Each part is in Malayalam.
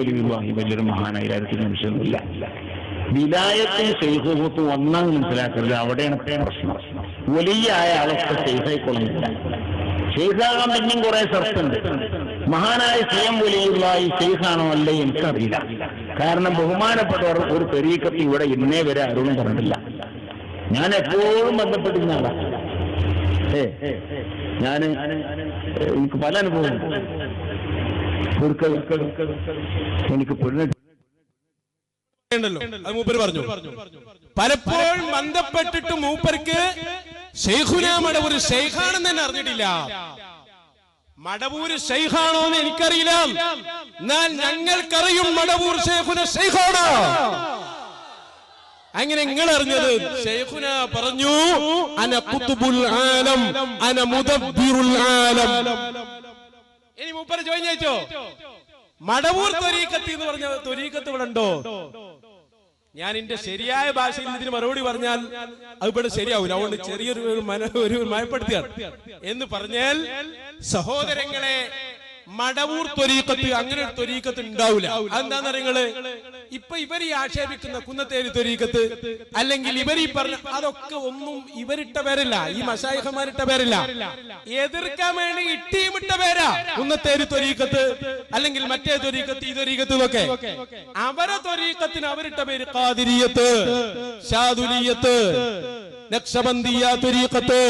വലിയുള്ളാഹി വലിയൊരു മഹാനായി കാര്യത്തിൽ സംശയമൊന്നുമില്ല വിലായത്തിന് ശൈഖൂത്ത് വന്നാൽ മനസ്സിലാക്കരുത്. അവിടെയാണ് പ്രശ്നം. വലിയായ അവസ്ഥ ശൈഹായിക്കൊള്ളുന്നില്ല ശൈഹാകാൻ പിന്നെയും കുറെ സർത്തുണ്ട് മഹാനായ സ്വയം വലിയുള്ള ഈ ശൈഹാണോ അല്ലേ എനിക്കറിയില്ല. കാരണം ബഹുമാനപ്പെട്ടവർ ഒരു പെരീക്കത്ത് ഇവിടെ ഇന്നേ വരെ ആരോടും പറഞ്ഞിട്ടില്ല. ഞാൻ എപ്പോഴും ബന്ധപ്പെട്ടിരുന്ന ആളാണ് ഏ ഞാൻ എനിക്ക് പല അനുഭവം ഒരിക്കൽ എനിക്ക് പെണ്ണ് ഉണ്ടല്ലോ. അത് മൂപ്പര് പറഞ്ഞു. പലപ്പോഴും ബന്ധപ്പെട്ടിട്ട് മൂപ്പർക്ക് ഷെയ്ഖുന ഒരു ഷെയ്ഖാണെന്ന് തന്നെ അറിഞ്ഞിട്ടില്ല. മടവൂര് ഷെയ്ഖാണോ എന്ന് എനിക്കറിയില്ല. എന്നാൽ ഞങ്ങൾക്കറിയും മടവൂർ ഷെയ്ഖുന ഷെയ്ഖാണ് അങ്ങനെ നിങ്ങൾ അറിഞ്ഞത് ഷെയ്ഖുന പറഞ്ഞു അന കുത്തുബുൽ ആലം അന മുദബ്ബിറുൽ ആലം. ഇനി മൂപ്പര് ചോദിച്ചോ മടവൂർ തൊരീക്കത്ത് എന്ന് പറഞ്ഞ തൊരീക്കത്ത് ഇവിടെ ഉണ്ടോ? ഞാൻ എന്റെ ശരിയായ ഭാഷയിൽ ഇതിന് മറുപടി പറഞ്ഞാൽ അത് ഇവിടെ ശരിയാവില്ല അതുകൊണ്ട് ചെറിയൊരു ഒരു മയപ്പെടുത്തിയാണ്. എന്ന് പറഞ്ഞാൽ സഹോദരങ്ങളെ മടവൂർ തൊരീക്കത്ത് അങ്ങനെ ഒരു തൊരീക്കത്ത് ഉണ്ടാവില്ല അതെന്താന്ന് നിങ്ങൾ ഇപ്പൊ ഇവർ ഈ ആക്ഷേപിക്കുന്ന കുന്നത്തേരി തൊരീക്കത്ത് അല്ലെങ്കിൽ ഇവർ ഈ പറഞ്ഞ അതൊക്കെ ഒന്നും ഇവരിട്ട പേരല്ല ഈ മഷായിഹമാരിട്ട പേരല്ല. എതിർക്കാൻ വേണ്ടി ഇട്ടിയുമിട്ട പേരാ കുന്നത്തേരി തൊരീക്കത്ത് അല്ലെങ്കിൽ മറ്റേ തൊരീക്കത്ത് ഈ തൊരീക്കത്ത് ഇതൊക്കെ. അവരെ തൊരീക്കത്തിന് അവരിട്ട പേര് കാതിരിയത്ത് ഷാദുലിയത്ത് നക്ഷബന്ദിയ തൊരീക്കത്ത്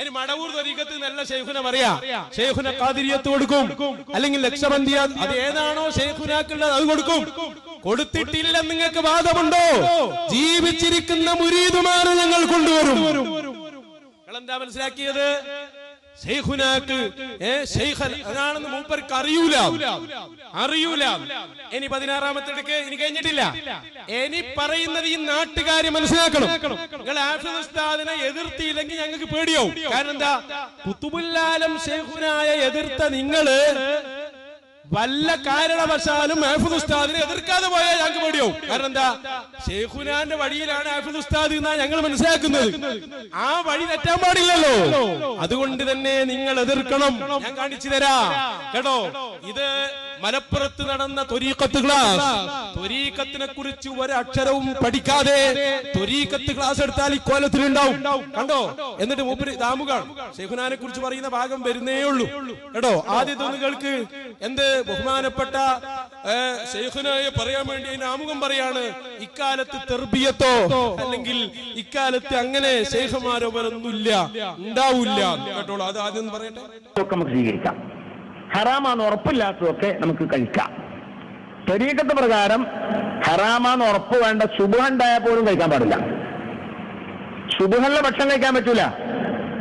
അതിന് മടവൂർ തരീക്കത്ത് നല്ല ഷെയ്ഖുനെ പറയാ ഷെയ്ഖുനെ ഖാദിരിയത്ത് കൊടുക്കും. അല്ലെങ്കിൽ ലക്ഷബന്ദിയ അത് ഏതാണോ ഷെയ്ഖുനാക്കുള്ളത് അത് കൊടുക്കും. കൊടുത്തിട്ടില്ല നിങ്ങൾക്ക് വാദമുണ്ടോ? ജീവിച്ചിരിക്കുന്ന മുരീദുമാരെ ഞങ്ങൾ കൊണ്ടുവരും. എന്താ മനസ്സിലാക്കിയത്? അതാണെന്ന് മൂപ്പർക്ക് അറിയൂല. അറിയൂല. ഇനി പതിനാറാമത്തെ ഇടയ്ക്ക് ഇനി കഴിഞ്ഞിട്ടില്ല. ഇനി പറയുന്നത് ഈ നാട്ടുകാര് മനസ്സിലാക്കണം. നിങ്ങൾ ആഫിദ് ഉസ്താദിനെ എതിർത്തിയില്ലെങ്കിൽ ഞങ്ങൾക്ക് പേടിയാവും. കാരണം എന്താ? കുത്തുബുല്ലാലം ഷെയ്ഖുനായ എതിർത്ത നിങ്ങൾ വല്ല കാരണവശാലും ആഫിദ് ഉസ്താദിനെ എതിർക്കാതെ പോയാൽ ഞങ്ങൾക്ക് പേടിയാവും. കാരണം എന്താ? ഷെയ്ഖുനാന്റെ വഴിയിലാണ് ആഫിദ് ഉസ്താദ് എന്നാ ഞങ്ങൾ മനസ്സിലാക്കുന്നത്. ആ വഴി തെറ്റാൻ പാടില്ലല്ലോ. അതുകൊണ്ട് തന്നെ നിങ്ങൾ എതിർക്കണം. ഞാൻ കാണിച്ചു തരാ. കേട്ടോ? ഇത് മലപ്പുറത്ത് നടന്ന തൊരീക്കത്ത് ക്ലാസ്. തൊരീക്കത്തിനെ കുറിച്ച് ഒരക്ഷരവും പഠിക്കാതെ തൊരീക്കത്ത് ക്ലാസ് എടുത്താൽ ഇക്കോലത്തിലുണ്ടാവും. കണ്ടോ? എന്നിട്ട് മൂപ്പര് ദാമുകാണ് ഷെയ്ഖുനാനെ കുറിച്ച് പറയുന്ന ഭാഗം വരുന്നേ ഉള്ളൂ. കേട്ടോ? ആദ്യത്തെ ഒന്ന് കേൾക്ക്. എന്ത് ബഹുമാനപ്പെട്ട ഷെയ്ഖുനായി പറയാൻ വേണ്ടി അതിന് ആമുഖം പറയാണ് ഇക്കാലത്ത് തെർബിയത്തോ അല്ലെങ്കിൽ ഇക്കാലത്ത് അങ്ങനെ ഷെയ്ഖുമാരോ പോലൊന്നുമില്ല ഉണ്ടാവില്ല. കേട്ടോളൂ അത് ആദ്യം പറയട്ടെ? നമുക്ക് സ്വീകരിക്കാം. ഹറാമാന്ന് ഉറപ്പില്ലാത്തതൊക്കെ നമുക്ക് കഴിക്കാം. തെരീക്കത്ത് പ്രകാരം ഹറാമാന്ന് ഉറപ്പ് വേണ്ട ശുഭ ഉണ്ടായാൽ പോലും കഴിക്കാൻ പാടില്ല. ശുഭങ്ങളിലെ ഭക്ഷണം കഴിക്കാൻ പറ്റൂല.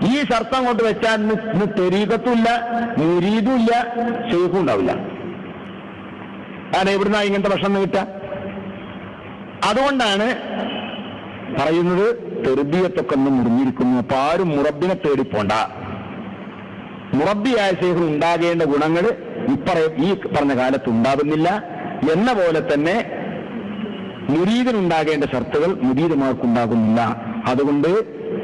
ഈ ഷർത്ത് അങ്ങോട്ട് വെച്ചാൽ ഇന്ന് ഇന്ന് തെരീക്കത്തും ഇല്ല മുരീതും ഇല്ല ഷെയ്ഖും ഉണ്ടാവില്ല കാരണം ഇവിടുന്ന് ഇങ്ങനത്തെ ഭക്ഷണം കിട്ടുക? അതുകൊണ്ടാണ് പറയുന്നത് തെർബിയത്തൊക്കെ ഒന്ന് മുറിഞ്ഞിരിക്കുന്നു. അപ്പൊ ആരും മുറബിനെ തേടി പോണ്ട. മുറബിയായ ശേഖരം ഉണ്ടാകേണ്ട ഗുണങ്ങൾ ഇപ്പറ ഈ പറഞ്ഞ കാലത്ത് ഉണ്ടാകുന്നില്ല. എന്ന പോലെ തന്നെ മുരീതിനുണ്ടാകേണ്ട ഷർത്തുകൾ മുരീതുമാർക്കുണ്ടാകുന്നില്ല അതുകൊണ്ട്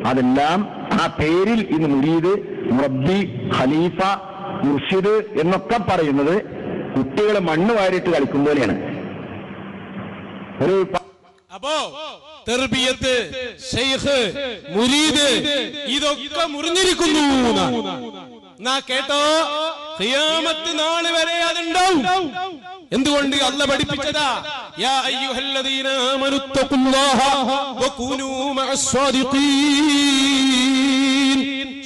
അതെല്ലാം ആ പേരിൽ ഇന്ന് മുരീദ് മുറബി ഖലീഫ മുർഷിദ് എന്നൊക്കെ പറയുന്നത് കുട്ടികളെ മണ്ണ് വാരിയിട്ട് കളിക്കും പോലെയാണ്. ഒരു അപ്പോ തെർബിയത്ത് ഷെയ്ഖ് മുരീദ് ഇതൊക്കെ മുറിഞ്ഞിരിക്കുന്നു കേട്ടോ? ഖിയാമത്ത് നാൾ വരെ അതുണ്ടാവും. എന്തുകൊണ്ട് അല്ല പഠിപ്പിച്ചതാ? യാ അയ്യുഹല്ലദീന ആമനു തഖുല്ലാഹ വകൂനൂ മഅസ്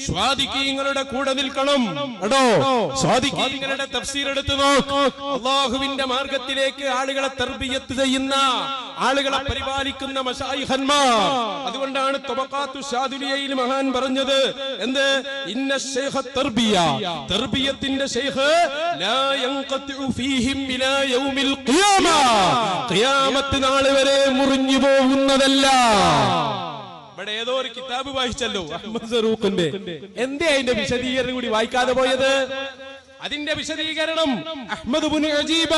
സ്വാദിഖീങ്ങളുടെ കൂടെ നിൽക്കണം. അടോ സ്വാദിക്കീങ്ങളുടെ തഫ്സീർ എടുത്തു നോക്ക്. അള്ളാഹുവിന്റെ മാർഗത്തിലേക്ക് ആളുകളെ തർബിയത്ത് ചെയ്യുന്ന ആളുകളെ പരിപാലിക്കുന്ന മഷായിഹന്മാർ. അതുകൊണ്ടാണ് തൊബക്കാത്തു ഷാദുലിയയിൽ മഹാൻ പറഞ്ഞത് എന്ത്? ഇന്ന ശൈഖ തർബിയ. തർബിയത്തിന്റെ ശൈഖ് ലാ യൻഖത്തു ഫീഹിം ഇലാ യൗമിൽ ഖിയാമ. ഖിയാമത്ത് നാൾ വരെ മുറിഞ്ഞു പോകുന്നതല്ല. ഇവിടെ ഏതോ ഒരു കിതാബ് വായിച്ചല്ലോ അഹമ്മദ് സറൂഖിന്റെ. എന്തേ അതിന്റെ വിശദീകരണം കൂടി വായിക്കാതെ പോയത്? അതിന്റെ വിശദീകരണം അഹ്മദ് അജീബ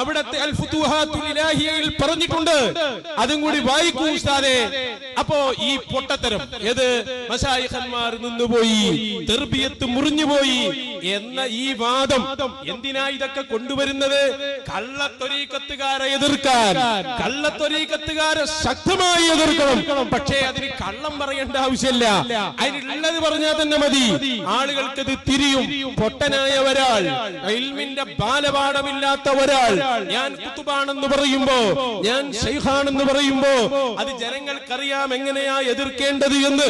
അവിടത്തെ അൽ ഫുതുഹാത്തുൽ ഇലാഹിയയിൽ പറഞ്ഞിട്ടുണ്ട്. അതും കൂടി വായിക്കൂ ഉസ്താദേ. അപ്പൊ ഈ പൊട്ടത്തരം ഏത് മശായിഖന്മാർ നിന്നുപോയി തെർബിയത്ത് മുറിഞ്ഞുപോയി എന്ന ഈ വാദം എന്തിനാ ഇതൊക്കെ കൊണ്ടുവരുന്നത്? കള്ളത്തൊരീക്കത്തുകാരെ എതിർക്കാൻ കള്ളത്തൊരീക്കത്തുകാരെ ശക്തമായി എതിർക്കണം. പക്ഷേ അതിന് കള്ളം പറയേണ്ട ആവശ്യമില്ല. അതിനുള്ളത് പറഞ്ഞാൽ തന്നെ മതി. ആളുകൾക്ക് അത് തിരിയും. പൊട്ടനായ ഒരാൾ ഇൽമിന്റെ ബാലപാഠമില്ലാത്ത ഒരാൾ ഞാൻ കുത്തുബാണെന്ന് പറയുമ്പോ ഞാൻ ഷെയ്ഖാണെന്ന് പറയുമ്പോ അത് ജനങ്ങൾക്കറിയാം എങ്ങനെയാ എതിർക്കേണ്ടത് എന്ന്?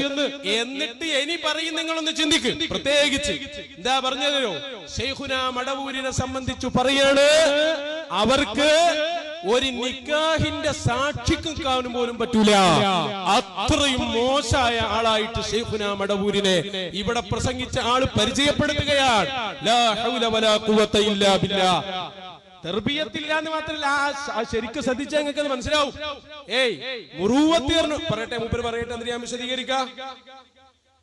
എന്നിട്ട് ഇനി പറയും നിങ്ങളൊന്ന് ചിന്തിക്കും. പ്രത്യേകിച്ച്. എന്താ പറഞ്ഞതോ ഷെയ്ഖുന മടവൂരിനെ സംബന്ധിച്ചു പറയാണ്. അവർക്ക് ഒരു നിക്കാഹിന്റെ സാക്ഷിക്കും കാണും പോലും പറ്റൂല. അത്രയും മോശമായ ആളായിട്ട് ഷെയ്ഖുന മടവൂരിനെ ഇവിടെ പ്രസംഗിച്ച ആൾ പരിചയപ്പെടുത്തുകയാണ്. തെർബിയത്തില്ല എന്ന് മാത്രമല്ല ആ ശരിക്കും ശ്രദ്ധിച്ചാൽ നിങ്ങൾക്ക് മനസ്സിലാവും. ഏയ് മുറുവത്തീർന്നു പറയട്ടെ മൂപ്പര് പറയട്ടെ എന്തിനാ ഞാൻ വിശദീകരിക്കാം.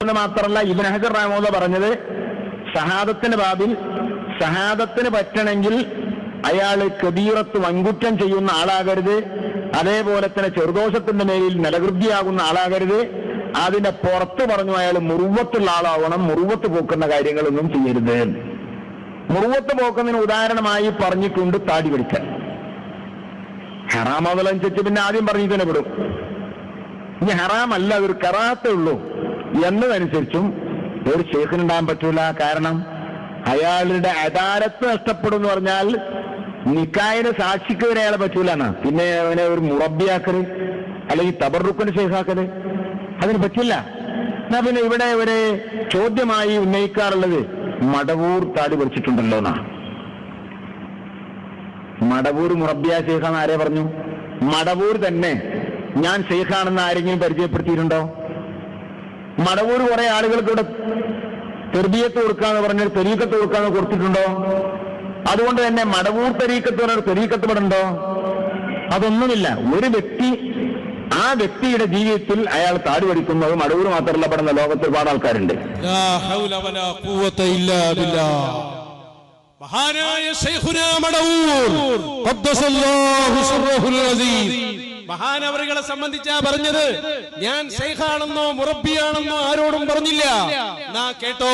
മാത്രല്ല ഇബൻ ഹജർ റഹ്മോദ പറഞ്ഞത് സഹാദത്തിന്റെ ബാബിൽ സഹാദത്തിന് പറ്റണമെങ്കിൽ അയാൾ കബീറത്ത് വൻകുറ്റം ചെയ്യുന്ന ആളാകരുത് അതേപോലെ തന്നെ ചെറുദോഷത്തിന്റെ മേലിൽ നിലകൃതിയാകുന്ന ആളാകരുത് അതിന്റെ പുറത്ത് പറഞ്ഞു അയാൾ മുറുവത്തുള്ള ആളാവണം മുറുവത്ത് പോക്കുന്ന കാര്യങ്ങളൊന്നും ചെയ്യരുത് മുറുവത്ത് പോക്കുന്നതിന് ഉദാഹരണമായി പറഞ്ഞിട്ടുണ്ട് താടി പിടിക്കൽ ഹറാമതലനുസരിച്ച് പിന്നെ ആദ്യം പറഞ്ഞു തന്നെ വിടും ഇനി ഹറാമല്ല അതൊരു കറാത്തേ ഉള്ളൂ. എന്നതനുസരിച്ചും ഒരു ഷെയ്ഖിനുണ്ടാകാൻ പറ്റൂല. കാരണം അയാളുടെ അദാലത്ത് നഷ്ടപ്പെടും എന്ന് പറഞ്ഞാൽ നിക്കായിന് സാക്ഷിക്ക് വരെ അയാളെ എന്നാ. പിന്നെ അവനെ ഒരു മുറബിയാക്കൽ അല്ലെങ്കിൽ തബറുക്കന് ശേഖാക്കൽ അതിന് പറ്റില്ല. എന്നാ പിന്നെ ഇവിടെ ഒരു ചോദ്യമായി ഉന്നയിക്കാറുള്ളത് മടവൂർ താടി പഠിച്ചിട്ടുണ്ടല്ലോ എന്നാ മടവൂർ മുറബിയ ഷെയ്ഖാന്ന് ആരെ പറഞ്ഞു? മടവൂർ തന്നെ. ഞാൻ ഷെയ്ഖാണെന്ന് ആരെങ്കിലും പരിചയപ്പെടുത്തിയിട്ടുണ്ടോ? മടവൂർ കുറെ ആളുകൾക്ക് ഇവിടെ തെർബിയത്ത് കൊടുക്കാന്ന് പറഞ്ഞ തെരീക്കത്ത് കൊടുക്കാന്ന് കൊടുത്തിട്ടുണ്ടോ? അതുകൊണ്ട് തന്നെ മടവൂർ തെരീക്കത്ത് പറഞ്ഞ തെരീക്കത്ത് ഇവിടെ ഉണ്ടോ? അതൊന്നുമില്ല. ഒരു വ്യക്തി വ്യക്തിയുടെ ജീവിതത്തിൽ അയാൾ താടി പഠിക്കുന്നത് മടവൂർ മാത്രമല്ല പെടുന്ന ലോകത്ത് ഒരുപാട് ആൾക്കാരുണ്ട്. ലാ ഹൗല വലാ ഖുവത ഇല്ലാ ബില്ലാ. മഹാനായ മഹാനവറുകളെ സംബന്ധിച്ചാ പറഞ്ഞത്. ഞാൻ ശൈഖാണെന്നോ മുറബിയാണെന്നോ ആരോടും പറഞ്ഞില്ല. നാ കേട്ടോ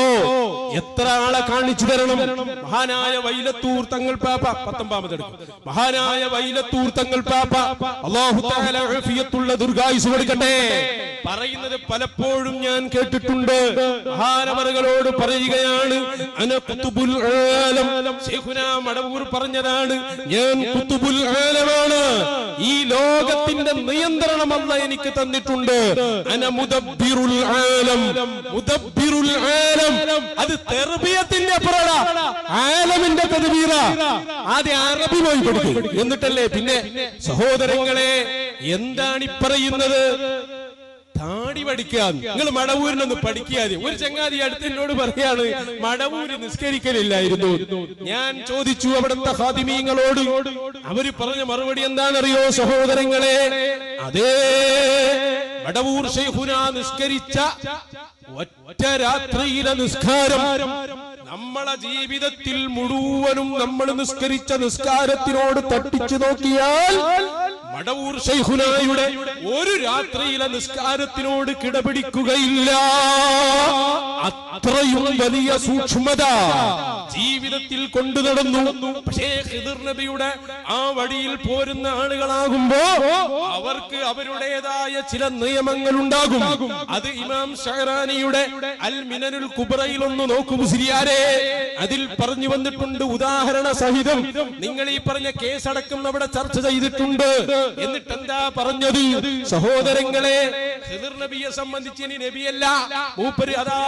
എത്ര ആളെ കാണിച്ചു തരണം. മഹാനായ വൈലത്തൂർ തങ്ങൾ പാപ്പ പത്തൊമ്പതാമത് എടുക്കും മഹാനായ വൈലത്തൂർ തങ്ങൾ പാപ്പ അള്ളാഹുത്തുള്ള ദുർഗായുസ് കൊടുക്കട്ടെ. പറയുന്നത് പലപ്പോഴും ഞാൻ കേട്ടിട്ടുണ്ട്. മഹാനവറുകളോട് പറയുകയാണ് മടവൂർ പറഞ്ഞതാണ് ഞാൻ ആലമാണ്. ഈ ലോകത്തിന്റെ നിയന്ത്രണം അല്ല എനിക്ക് തന്നിട്ടുണ്ട്. അന മുദബ്ബിറുൽ ആലം. മുദബ്ബിറുൽ ആലം. അത് തെർബിയത്തിന്റെ അപ്പുറട. ആലമിന്റെ തദ്ബീറ ആദ്യം അറബി പോയി പഠിക്കും എന്നിട്ടല്ലേ പിന്നെ സഹോദരങ്ങളെ എന്താണ് ഈ പറയുന്നത്? താടി പഠിക്കാൻ. നിങ്ങൾ മടവൂരിനൊന്ന് പഠിക്കാതെ ഒരു ചങ്ങാതി അടുത്ത് എന്നോട് പറയാണ് മടവൂര് നിസ്കരിക്കലില്ലായിരുന്നു. ഞാൻ ചോദിച്ചു അവിടുത്തെ ഹാദിമീങ്ങളോട് അവർ പറഞ്ഞ മറുപടി എന്താണെന്നറിയോ സഹോദരങ്ങളെ? അതേ മടവൂർ ഷെയ്ഖുന നിസ്കരിച്ച ഒറ്റ രാത്രിയിലെ നിസ്കാരം. നമ്മളെ ജീവിതത്തിൽ മുഴുവനും നമ്മൾ നിസ്കരിച്ച നിസ്കാരത്തിനോട് തട്ടിച്ചു നോക്കിയാൽ മടവൂർ ഷെയ്ഖുനായുടെ ഒരു രാത്രിയിലെ നിസ്കാരത്തിനോട് കിടപിടിക്കുകയില്ല. അത്രയും വലിയ സൂക്ഷ്മത ജീവിതത്തിൽ കൊണ്ടു നടന്നു. പക്ഷേ ഖിദിർ നബിയുടെ ആ വഴിയിൽ പോരുന്ന ആളുകളാകുമ്പോ അവർക്ക് അവരുടേതായ ചില നിയമങ്ങൾ ഉണ്ടാകും. അത് ഇമാം ഷഹറാനിയുടെ അൽ മിനനുൽ കുബറയിൽ ഒന്ന് നോക്കൂ സിരിയാരെ അതിൽ പറഞ്ഞു വന്നിട്ടുണ്ട് ഉദാഹരണ സഹിതം. നിങ്ങൾ ഈ പറഞ്ഞ കേസടക്കം അവിടെ ചർച്ച ചെയ്തിട്ടുണ്ട്. എന്നിട്ട് എന്താ പറഞ്ഞത്? സഹോദരങ്ങളെ ഖിദിർ നബിയെ സംബന്ധിച്ച് ഇനി നബിയല്ല. മൂപ്പര് അതാ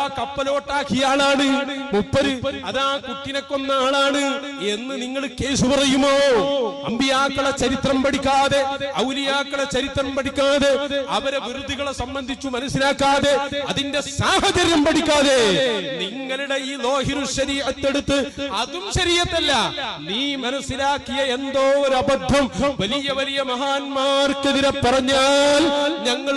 കപ്പലോട്ടാക്കിയ ആളാണ്. മൂപ്പര് അതാ കുട്ടിനെ കൊന്ന ആളാണ് എന്ന് നിങ്ങൾ കേസ് പറയുമോ? അമ്പിയാക്കളെ ചരിത്രം പഠിക്കാതെ ഔലിയാക്കളെ ചരിത്രം പഠിക്കാതെ അവരെ വിരുദ്ധകളെ സംബന്ധിച്ചു മനസ്സിലാക്കാതെ അതിന്റെ സാഹചര്യം പഠിക്കാതെ നിങ്ങളുടെ ഈ ലോഹിരു ശരീരത്തെടുത്ത് അതും ശരീരത്തല്ല നീ മനസ്സിലാക്കിയ എന്തോ ഒരു അബദ്ധം വലിയ വലിയ മഹാന്മാർക്കെതിരെ പറഞ്ഞാൽ ഞങ്ങൾ